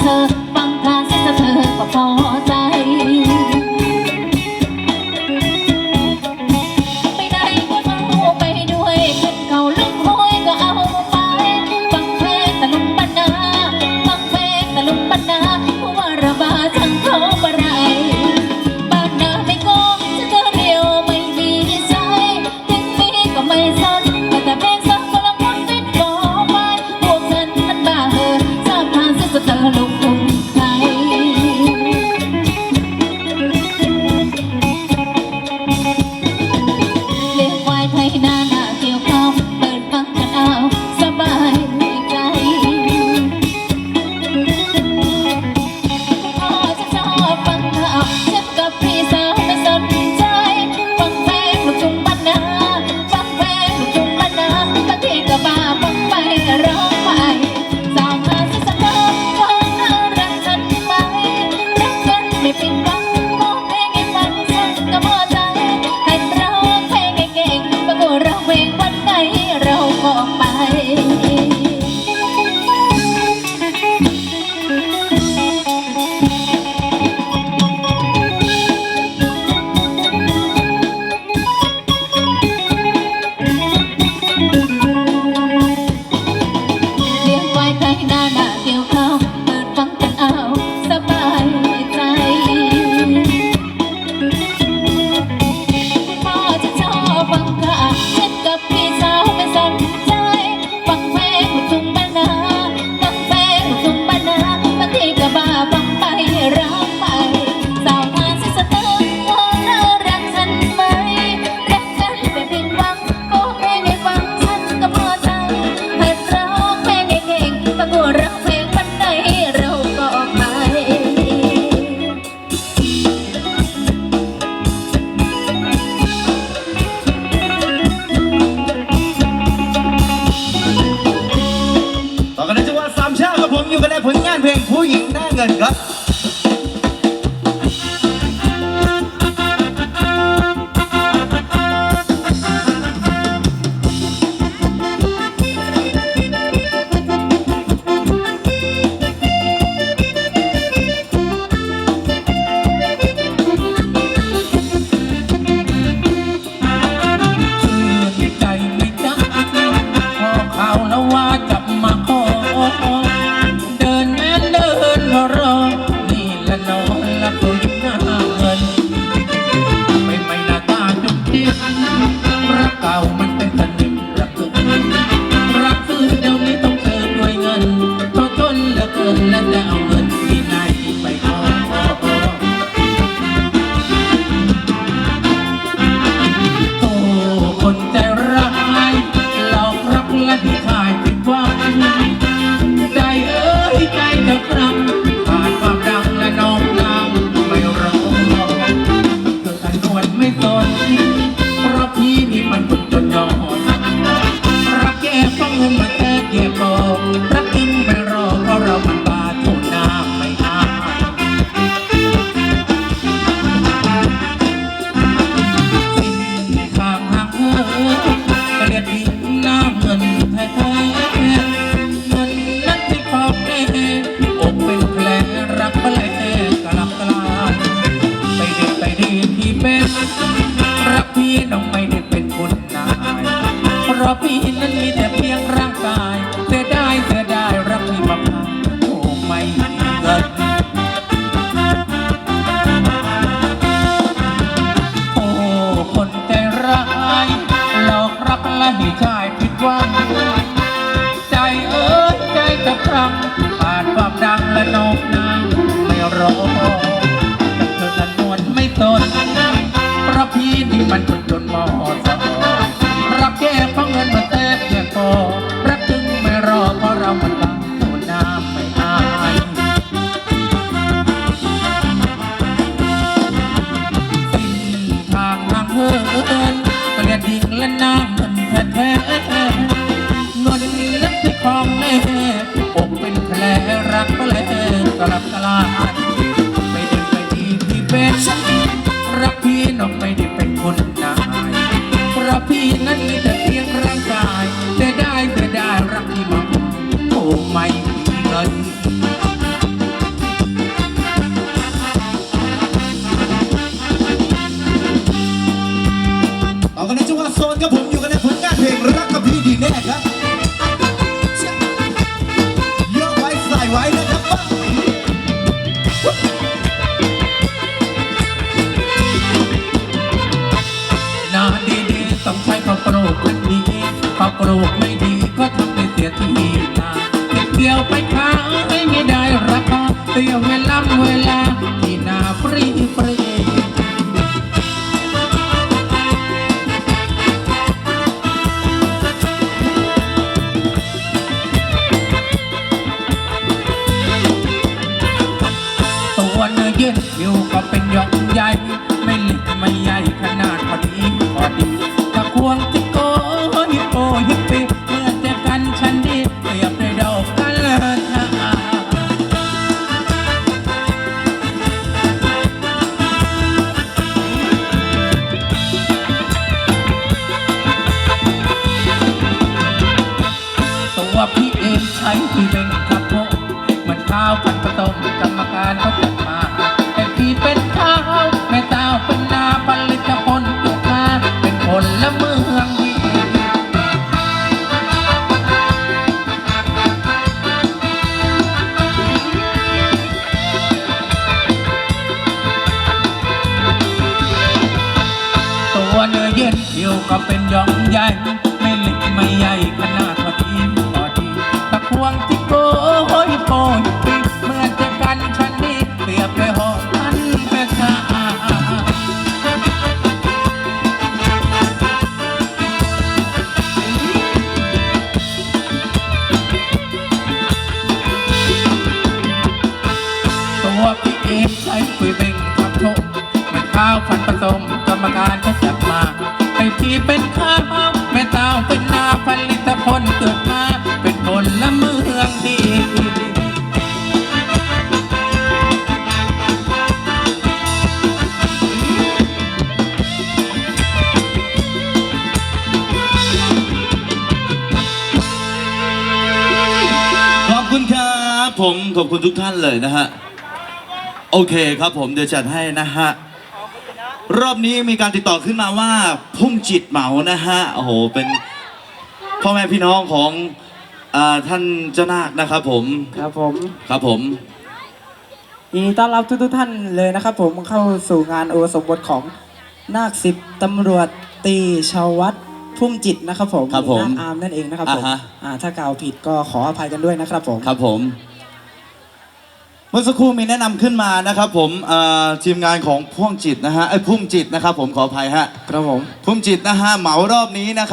เธอฟังพาเธอก็พอใจ ไปไหนก็ไปด้วยขึ้นเขาลงห้วยก็เอาไปฟังเพลงตะลุมปัรณาฟังเพลงตะลุมบรรณาว่าระบาดทั้งท้อง เพลงผู้หญิงหน้าเงินครับ สักครั้งผ่านความดังและนอกนางไม่รอแต่เธอนั้นวนไม่สนเพราะพี่นี่มันจนจนมอสอ ปลูกไม่ดีก็ทำให้เสียที่นาเก็บเกี่ยวไปขายไม่ได้ราคาเสียเวลาเวลาที่นาฟรีฟรีตัวเนื้อเย็นอยู่ก็เป็นยองใหญ่ ไม่เล็กไม่ใหญ่ขนาดพอดีพอดีถ้าควงที่ ข้าวพันประตมกรรมการเขาจัดมาแต่พี่เป็นข้าวแม่ตาวเป็นนาผลิตผลเกิดมาเป็นผลละเมืองดีตัวเนื้อเย็นผิวก็เป็นยองใหญ่ ให้พี่เป็นข้าวแม่ตาวเป็นนาผลิตผลเกิดมาเป็นผลละเมืองดีขอบคุณครับผมขอบคุณทุกท่านเลยนะฮะ โอเคครับผมเดี๋ยวจัดให้นะฮะ รอบนี้มีการติดต่อขึ้นมาว่าพุ่มจิตเหมานะฮะโอ้โหเป็นพ่อแม่พี่น้องของอาท่านเจ้านาคนะครับผมครับผมครับผมยินดีต้อนรับทุกทุกๆท่านเลยนะครับผมเข้าสู่งานโอสมบทของนาคสิบตำรวจตีชาววัดพุ่มจิตนะครับผมครับผมนาคอามนั่นเองนะครับผมอ่าฮะ อ่าถ้ากล่าวผิดก็ขออภัยกันด้วยนะครับผม ครับผมเมื่อสักครู่มีแนะนำขึ้นมานะครับ ผมอ่าทีมงานของพ่วงจิตนะฮะไอ้ยพุ่มจิตนะครับ ผมขออภัยฮะครับผมพุ่มจิตนะฮะเหมารอบนี้นะครับ